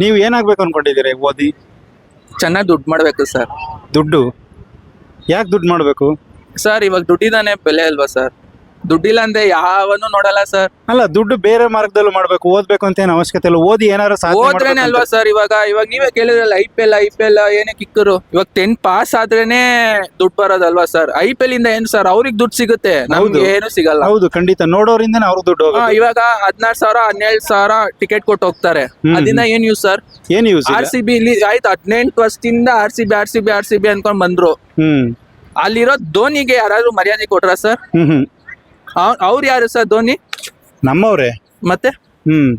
ನೀವು ಏನಾಗ್ಬೇಕು ಅನ್ಕೊಂಡಿದ್ದೀರಿ ಓದಿ? ಚೆನ್ನಾಗಿ ದುಡ್ಡು ಮಾಡಬೇಕು ಸರ್. ದುಡ್ಡು? ಯಾಕೆ ದುಡ್ಡು ಮಾಡಬೇಕು? ಸರ್ ಇವಾಗ ದುಡ್ಡಿದಾನೆ ಬೆಲೆ ಅಲ್ವಾ ಸರ್? ದುಡ್ಡಿಲ್ಲ ಅಂದ್ರೆ ಯಾವನು ನೋಡಲ್ಲ ಸರ್ ಅಲ್ಲ ದುಡ್ಡು ಬೇರೆ ಮಾರ್ಗದಲ್ಲೂ ಮಾಡ್ಬೇಕು ಓದ್ಬೇಕು ಅಂತ ಏನು ಅವಶ್ಯಕತೆ ಇಲ್ಲ. ಓದಿ ಏನಾರು ಸಾಧನೆ ಮಾಡ್ಬೇಕು ಅಲ್ವಾ ಅಂತ- ಸರ್ ಇವಾಗ? ಇವಾಗ ನೀವೇ ಕೇಳಿದ್ರಲ್ಲ I P L I P L ಏನೇ ಕಿಕ್ಕರು. ಇವಾಗ ಟೆನ್ ಪಾಸ್ ಆದ್ರೇನೆ ದುಡ್ಡು ಬರೋದಲ್ವಾ ಸರ್ ಐ ಪಿ ಎಲ್ ಇಂದ ಏನು ಸರ್ ಅವ್ರಿಗೆ ದುಡ್ಡು ಸಿಗುತ್ತೆ. ನಮ್ಗೆ ಏನು ಸಿಗಲ್ಲ. ಹೌದು ಖಂಡಿತ. ನೋಡೋರಿಂದ ಅವ್ರಿಗೆ ದುಡ್ಡು ಹಾ, ಹೋಗುತ್ತೆ. ಇವಾಗ ಹದಿನಾರು ಸಾವಿರ ಹನ್ನೆರಡು ಸಾವಿರ ಟಿಕೆಟ್ ಕೊಟ್ಟು ಹೋಗ್ತಾರೆ. ಹ್ಮ್. ಅದನ್ನ ಏನ್ ಯೂಸ್ ಸರ್ ಏನು ಯೂಸ್ ಆರ್ ಸಿ ಬಿ ಇಲ್ಲಿ ಆಯ್ತು ಹದಿನೆಂಟು ವರ್ಷದಿಂದ R C B R C B R C B ಅನ್ಕೊಂಡ್ ಬಂದ್ರು. ಹ್ಮ್. ಅಲ್ಲಿರೋ ಧೋನಿಗೆ ಯಾರಾದ್ರೂ ಮರ್ಯಾದೆ ಕೊಟ್ರ ಸರ್ ಹ್ಮ್ ಹ್ಮ್. ಅವ್ರು ಯಾರು ಸರ್ ಧೋನಿ? ನಮ್ಮವ್ರೆ. ಮತ್ತೆ? ಹ್ಮ್.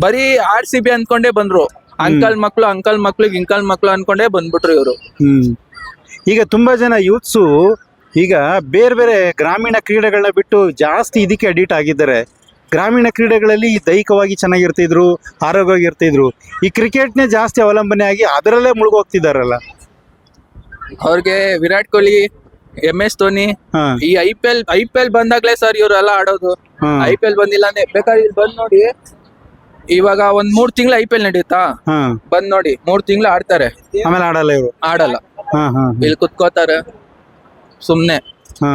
ಬರೀ ಆರ್ ಸಿ ಬಿ ಅನ್ಕೊಂಡೇ ಬಂದ್ರು. ಅಂಕಲ್ ಮಕ್ಳು ಅಂಕಲ್ ಮಕ್ಳು ಇಂಕಲ್ ಮಕ್ಳು ಅನ್ಕೊಂಡೇ ಬಂದ್ಬಿಟ್ರು ಇವರು. ಹ್ಮ್. ಈಗ ತುಂಬಾ ಜನ ಯೂತ್ಸು ಈಗ ಬೇರೆ ಬೇರೆ ಗ್ರಾಮೀಣ ಕ್ರೀಡೆಗಳನ್ನ ಬಿಟ್ಟು ಜಾಸ್ತಿ ಇದಕ್ಕೆ ಅಡಿಟ್ ಆಗಿದ್ದಾರೆ. ಗ್ರಾಮೀಣ ಕ್ರೀಡೆಗಳಲ್ಲಿ ದೈಹಿಕವಾಗಿ ಚೆನ್ನಾಗಿರ್ತಿದ್ರು ಆರೋಗ್ಯವಾಗಿರ್ತಿದ್ರು. ಈ ಕ್ರಿಕೆಟ್ನೇ ಜಾಸ್ತಿ ಅವಲಂಬನೆ ಆಗಿ ಅದರಲ್ಲೇ ಮುಳುಗೋಗ್ತಿದಾರಲ್ಲ ಅವ್ರಿಗೆ ವಿರಾಟ್ ಕೊಹ್ಲಿ ಎಂ ಎಸ್ ಧೋನಿ ಹಾ. ಈ I P L I P L ಬಂದಾಗ್ಲೇ sir ಇವರೆಲ್ಲ ಆಡೋದು. ಐಪಿಎಲ್ ಐ ಪಿ ಎಲ್ ಬಂದಿಲ್ಲ ಅಂದ್ರೆ ಬೇಕಾದ್ರೆ ಇಲ್ಲಿ ಬಂದ್ ನೋಡಿ. ಇವಾಗ ಒಂದ್ ಮೂರ್ ತಿಂಗಳು ಐ ಪಿ ಎಲ್ ನಡೆಯುತ್ತಾ ಹಾ. ಬಂದ್ ನೋಡಿ ಮೂರ್ ತಿಂಗಳು ಆಡ್ತಾರೆ. ಆಮೇಲೆ ಆಡಲ್ಲ ಇವರು? ಆಡಲ್ಲ. ಹಾ ಹಾ ಇಲ್ಲಿ ಕುತ್ಕೋತಾರೆ. ಸುಮ್ನೆ. ಹಾ.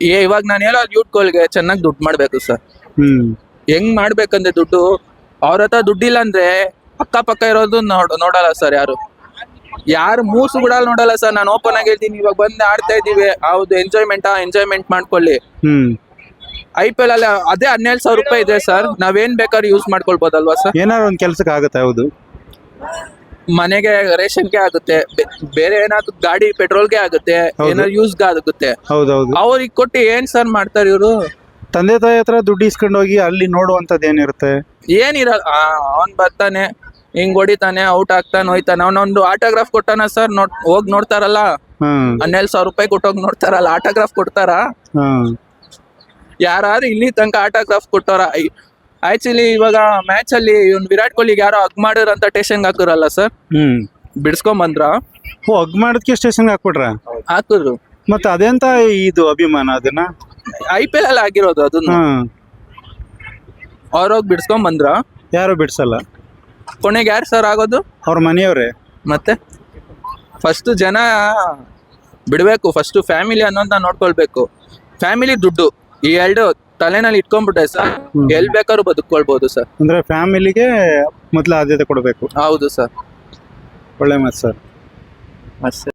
ಏ ಇವಾಗ ನಾನು ಹೇಳೋ ಯೂಟ್ಗಳಿಗೆ ಚೆನ್ನಾಗಿ ದುಡ್ಡು ಮಾಡ್ಬೇಕು ಸರ್ ಹ್ಮ್. ಹೆಂಗ್ ಮಾಡ್ಬೇಕಂದ್ರೆ ದುಡ್ಡು? ಅವ್ರ ಹತ್ರ ದುಡ್ಡಿಲ್ಲ ಅಂದ್ರೆ ಅಕ್ಕಪಕ್ಕ ಇರೋದು ನೋಡ್ ನೋಡಲ್ಲ ಸರ್ ಯಾರು. ಯಾರು ಮೂಸು ಕೂಡ ನೋಡಲ್ಲ ಸರ್. ನಾನು ಓಪನ್ ಆಗಿ ಹೇಳ್ತೀನಿ. ಇವಾಗ ಬಂದು ಆಡ್ತಾ ಇದೀವಿ ಹೌದು ಎಂಜಾಯ್ಮೆಂಟ್ ಎಂಜಾಯ್ಮೆಂಟ್ ಮಾಡ್ಕೊಳ್ಳಿ. ಹ್ಮ್. ಐ ಪಿ ಎಲ್ ಅಲ್ಲಿ ಅದೇ ಹನ್ನೆರಡು ಸಾವಿರ ರೂಪಾಯಿ ಇದೆ ಸರ್. ನಾವೇನ್ ಬೇಕಾದ್ರೂ ಯೂಸ್ ಮಾಡ್ಕೊಳ್ಬೋದಲ್ವಾ ಸರ್? ಏನಾದ್ರು ಒಂದ್ ಕೆಲ್ಸಕ್ಕೆ ಆಗುತ್ತೆ ಹೌದು? ಮನೆಗೆ ರೇಷನ್ಗೆ ಆಗುತ್ತೆ. ಬೆ- ಬೇರೆ ಏನಾದ್ರು ಗಾಡಿ ಪೆಟ್ರೋಲ್ಗೆ ಆಗುತ್ತೆ. ಹೌದು. ಏನಾದ್ರು ಯೂಸ್ಗೆ ಆಗುತ್ತೆ. ಹೌದೌದು ಅವ್ರಿಗೆ ಕೊಟ್ಟು ಏನ್ ಸರ್ ಮಾಡ್ತಾರೆ ಇವರು? ತಂದೆ ತಾಯಿ ಹತ್ರ ದುಡ್ಡು ಇಸ್ಕೊಂಡು ಹೋಗಿ ಅಲ್ಲಿ ನೋಡುವಂತದ್ದು ಏನಿರುತ್ತೆ? ಏನಿರಲ್ಲ. ಅವನ್ ಬರ್ತಾನೆ. ಹಿಂಗ್ ಹೊಡಿತಾನೆ ಔಟ್ ಆಗ್ತಾನೆ ಹೋಯ್ತಾನೆ. ಅವನೊಂದು ಆಟೋಗ್ರಾಫ್ ಕೊಟ್ಟಾನ ಸರ್ ನೋಡ್ ಹೋಗ್ ನೋಡ್ತಾರಲ್ಲ? ಹನ್ನೆರಡು ಸಾವಿರ ರೂಪಾಯಿ ಕೊಟ್ಟೋಗ್ ನೋಡ್ತಾರಲ್ಲ ಆಟೋಗ್ರಾಫ್ ಕೊಡ್ತಾರ? ಯಾರು ಇಲ್ಲಿ ತನಕ ಆಟೋಗ್ರಾಫ್ ಕೊಟ್ಟವ್ರ ಆಕ್ಚುಲಿ ಇವಾಗ ಮ್ಯಾಚ್ ಅಲ್ಲಿ ಇವ್ನು ವಿರಾಟ್ ಕೊಹ್ಲಿಗೆ ಯಾರೋ ಹಗ್ ಮಾಡಿರಂತ ಟೇಷನ್ ಹಾಕಿರಲ್ಲ ಸರ್ ಹ್ಮ್. ಬಿಡ್ಸ್ಕೊಂಡ್ ಬಂದ್ರ ಓ ಹಗ್ ಮಾಡೋದಕ್ಕೆ ಸ್ಟೇಷನ್ ಹಾಕ್ಬಿಟ್ರ? ಹಾಕುದ್ರು. ಮತ್ತೆ ಅದೆಂತ ಇದು ಅಭಿಮಾನ ಅದನ್ನ? ಐ ಪಿ ಎಲ್ ಅಲ್ಲಿ ಆಗಿರೋದು ಅದನ್ನ. ಅವ್ರೋಗ್ ಬಿಡ್ಸ್ಕೊಂಡ್ ಬಂದ್ರ ಯಾರು ಬಿಡ್ಸಲ್ಲ? ಕೊನೆಗೆ ಯಾರು ಸರ್ ಆಗೋದು? ಅವ್ರ ಮನೆಯವ್ರೆ. ಮತ್ತೆ? ಫಸ್ಟ್ ಜನ ಬಿಡಬೇಕು ಫಸ್ಟ್ ಫ್ಯಾಮಿಲಿ ಅನ್ನೋಂತ ನೋಡ್ಕೊಳ್ಬೇಕು. ಫ್ಯಾಮಿಲಿ ದುಡ್ಡು ಈ ಎರಡು ತಲೆನಲ್ಲಿ ಇಟ್ಕೊಂಡ್ಬಿಟ್ಟೆ ಸರ್ ಎಲ್ಲಿ ಎಲ್ ಬೇಕಾದ್ರೂ ಬದುಕೊಳ್ಬಹುದು ಸರ್ ಅಂದ್ರೆ ಫ್ಯಾಮಿಲಿಗೆ ಮೊದಲು ಆದ್ಯತೆ ಕೊಡಬೇಕು. ಹೌದು ಸರ್ ಒಳ್ಳೆ ಮಾತು ಸರ್ ಅಷ್ಟೇ